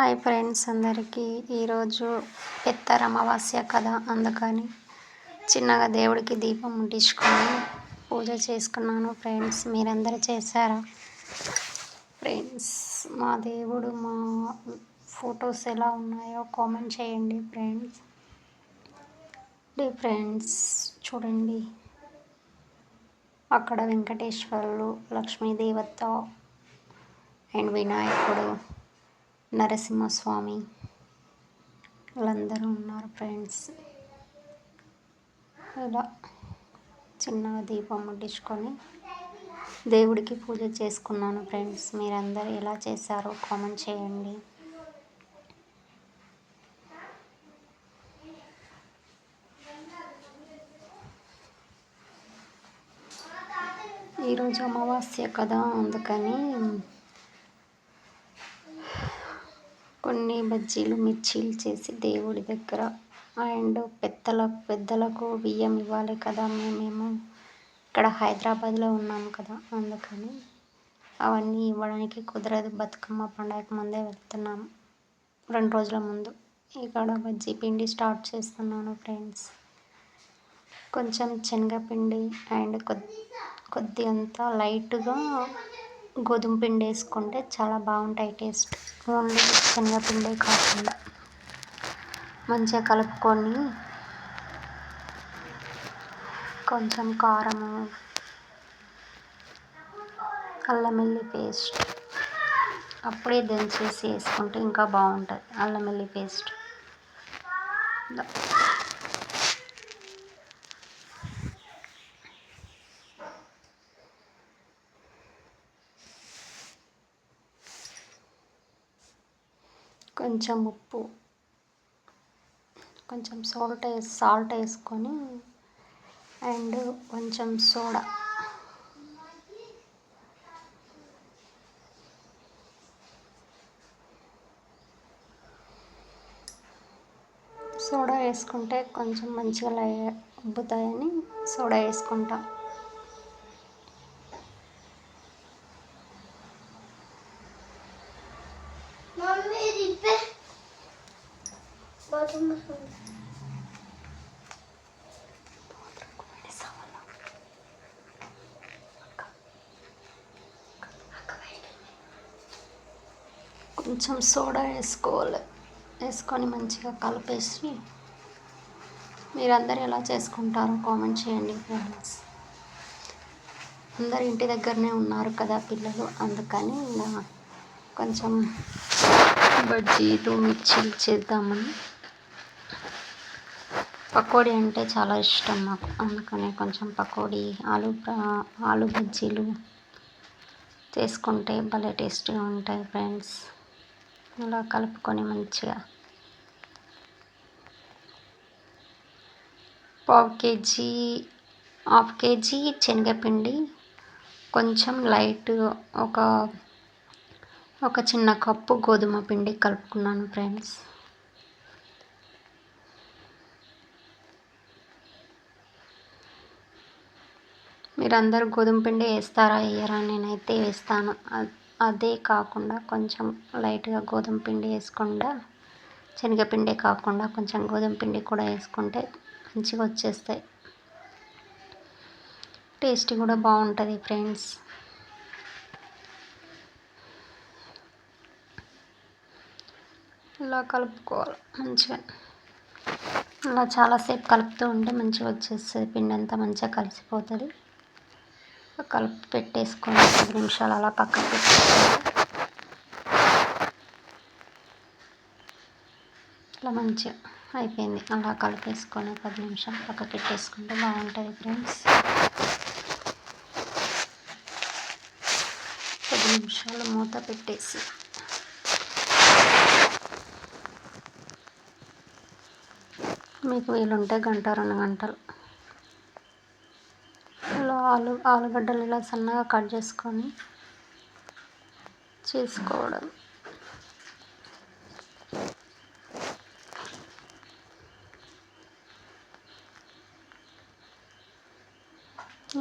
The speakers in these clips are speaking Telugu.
హాయ్ ఫ్రెండ్స్ అందరికీ. ఈరోజు పెత్తర అమావాస్య కదా అందుకని చిన్నగా దేవుడికి దీపం ముట్టించుకొని పూజ చేసుకున్నాను ఫ్రెండ్స్. మీరందరూ చేశారా? ఫ్రెండ్స్ మా దేవుడు మా ఫొటోస్ ఎలా ఉన్నాయో కామెంట్ చేయండి ఫ్రెండ్స్. ఫ్రెండ్స్ చూడండి. అక్కడ వెంకటేశ్వరులు లక్ష్మీదేవత అండ్ వినాయకుడు నరసింహస్వామి. వాళ్ళందరూ ఉన్నారు ఫ్రెండ్స్. ఇలా చిన్నగా దీపం ముట్టించుకొని దేవుడికి పూజ చేసుకున్నాను ఫ్రెండ్స్. మీరందరూ ఎలా చేశారో కామెంట్ చేయండి. ఈరోజు అమావాస్య కదా అందుకని బజ్జీలు మిర్చీలు చేసి దేవుడి దగ్గర అండ్ పెద్దల పెద్దలకు బియ్యం ఇవ్వాలి కదా మేమేమో ఇక్కడ హైదరాబాద్లో ఉన్నాం కదా అందుకని అవన్నీ ఇవ్వడానికి కుదరదు. బతుకమ్మ పండగకి ముందే వెళ్తున్నాము. రెండు రోజుల ముందు ఇక్కడ బజ్జీ పిండి స్టార్ట్ చేస్తున్నాను ఫ్రెండ్స్. కొంచెం శనగపిండి అండ్ కొద్ది కొద్ది అంతా లైట్గా గోధుమ పిండి వేసుకుంటే చాలా బాగుంటాయి టేస్ట్. ఓన్లీ శనగపిండే కాకుండా మంచిగా కలుపుకొని కొంచెం కారము అల్లం వెల్లి పేస్ట్ అప్పుడే దంచేసి వేసుకుంటే ఇంకా బాగుంటుంది. అల్లం వెల్లి పేస్ట్. కొంచెం ఉప్పు కొంచెం సాల్ట్ వేసి సాల్ట్ వేసుకొని అండ్ కొంచెం సోడా. సోడా వేసుకుంటే కొంచెం మంచిగా ఉబ్బుతాయని సోడా వేసుకుంటాం. కొంచెం సోడా వేసుకోవాలి. వేసుకొని మంచిగా కలిపేసి మీరందరూ ఎలా చేసుకుంటారో కామెంట్ చేయండి ఫ్రెండ్స్. అందరు ఇంటి దగ్గరనే ఉన్నారు కదా పిల్లలు అందుకని ఇలా కొంచెం బజ్జీలు మిర్చీలు చేద్దామని పకోడీ అంటే చాలా ఇష్టం నాకు. అందుకనే కొంచెం పకోడీ ఆలు ఆలు బజ్జీలు చేసుకుంటే భలే టేస్టీగా ఉంటాయి ఫ్రెండ్స్. అలా కలుపుకొని మంచిగా పావు కేజీ హాఫ్ కేజీ శనగపిండి కొంచెం లైట్ ఒక ఒక చిన్న కప్పు గోధుమ పిండి కలుపుకున్నాను ఫ్రెండ్స్. మీరందరూ గోధుమ పిండి వేస్తారా వేయరా? నేనైతే వేస్తాను. అదే కాకుండా కొంచెం లైట్గా గోధుమ పిండి వేసుకుండా శనగపిండి కాకుండా కొంచెం గోధుమ పిండి కూడా వేసుకుంటే మంచిగా వచ్చేస్తాయి. టేస్ట్ కూడా బాగుంటుంది ఫ్రెండ్స్. ఇలా కలుపుకోవాలి మంచిగా. ఇలా చాలాసేపు కలుపుతూ ఉంటే మంచిగా వచ్చేస్తుంది పిండి అంతా మంచిగా కలిసిపోతుంది. కలిపి పెట్టేసుకొని పది నిమిషాలు అలా పక్కన అలా ఇట్లా మంచిగా అయిపోయింది. అలా కలిపేసుకొని పది నిమిషాలు పక్క పెట్టేసుకుంటే బాగుంటుంది ఫ్రెండ్స్. పది నిమిషాలు మూత పెట్టేసి. మీకు వీలుంటే గంట రెండు గంటలు ఆలు ఆలుగడ్డలు ఇలా సన్నగా కట్ చేసుకొని చేసుకోవడం.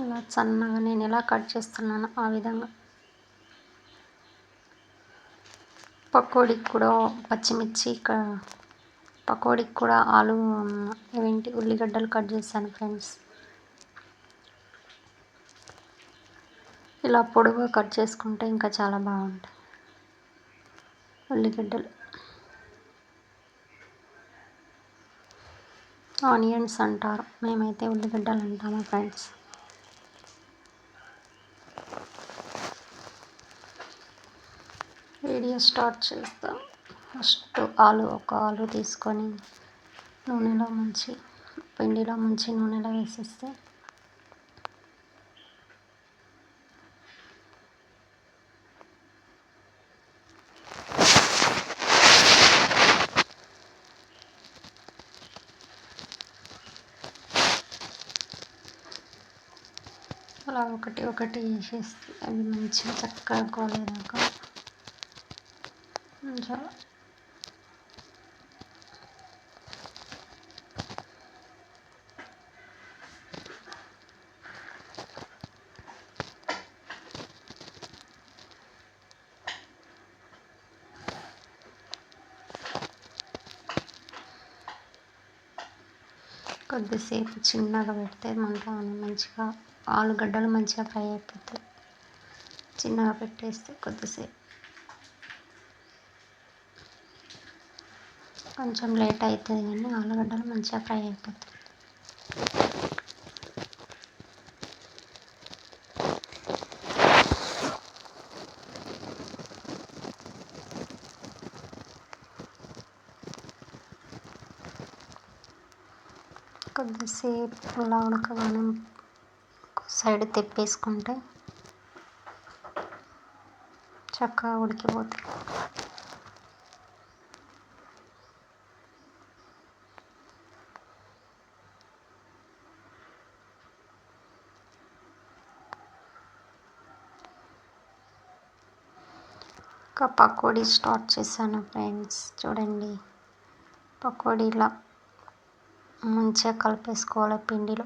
ఇలా సన్నగా నేను ఎలా కట్ చేస్తున్నాను ఆ విధంగా. పకోడీకి కూడా పచ్చిమిర్చి పకోడీకి కూడా ఆలు ఏంటి ఉల్లిగడ్డలు కట్ చేశాను ఫ్రెండ్స్. ఇలా పొడవుగా కట్ చేసుకుంటే ఇంకా చాలా బాగుంటాయి. ఉల్లిగడ్డలు. ఆనియన్స్ అంటారు. మేమైతే ఉల్లిగడ్డలు అంటాము ఫ్రెండ్స్. వీడియో స్టార్ట్ చేస్తాం. ఫస్ట్ ఆలు ఒక ఆలు తీసుకొని నూనెలో ముంచి పిండిలో ముంచి నూనెలో వేసేస్తే అలా ఒకటి ఒకటి వేసేస్తే అవి మంచిగా చక్కగా కోలేదాకా ఉంచాలి కొద్దిసేపు చిన్నగా పెడితే మంట మంచిగా ఆలుగడ్డలు మంచిగా ఫ్రై అయిపోతాయి చిన్నగా పెట్టేస్తే కొద్దిసేపు. కొంచెం లేట్ అవుతుంది కానీ ఆలుగడ్డలు మంచిగా ఫ్రై అయిపోతాయి. కొద్దిసేపు ఇలా ఉడకగానే సైడ్ తిప్పేసుకుంటే చక్కగా ఉడికిపోతాయి ఇంకా పకోడీ స్టార్ట్ చేశాను ఫ్రెండ్స్. చూడండి పకోడీలా మంచిగా కలిపేసుకోవాలి పిండిలో.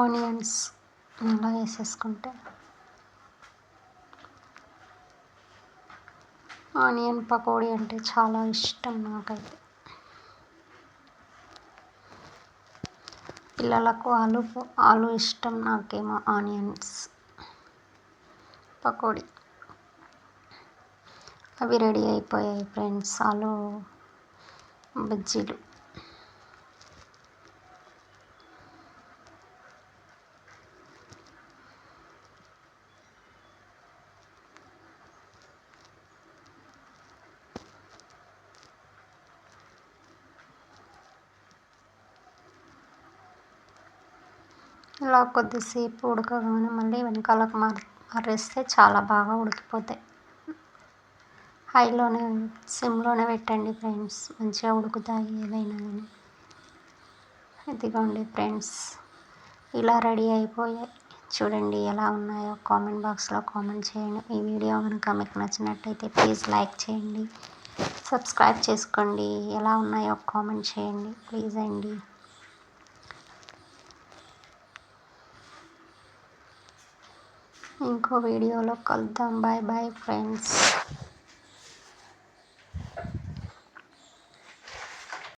ఆనియన్స్ ఇలా వేసేసుకుంటే. ఆనియన్ పకోడీ అంటే చాలా ఇష్టం నాకైతే. పిల్లలకు ఆలు ఆలు ఇష్టం నాకేమో ఆనియన్స్ పకోడీ. అవి రెడీ అయిపోయాయి ఫ్రెండ్స్ ఆలు బజ్జీలు. ఇలా కొద్దిసేపు ఉడకగానే మళ్ళీ వెనకాలకు మర్రేస్తే చాలా బాగా ఉడికిపోతాయి. హైలోనే సిమ్లోనే పెట్టండి ఫ్రెండ్స్. మంచిగా ఉడుకుతాయి ఏదైనా కానీ. ఇదిగోండి ఫ్రెండ్స్. ఇలా రెడీ అయిపోయాయి. చూడండి ఎలా ఉన్నాయో కామెంట్ బాక్స్లో కామెంట్ చేయండి. ఈ వీడియో కనుక మీకు నచ్చినట్టయితే ప్లీజ్ లైక్ చేయండి. సబ్స్క్రైబ్ చేసుకోండి. ఎలా ఉన్నాయో కామెంట్ చేయండి. ప్లీజ్ అండి. ఇంకో వీడియోలో కలుద్దాం బాయ్ బాయ్ ఫ్రెండ్స్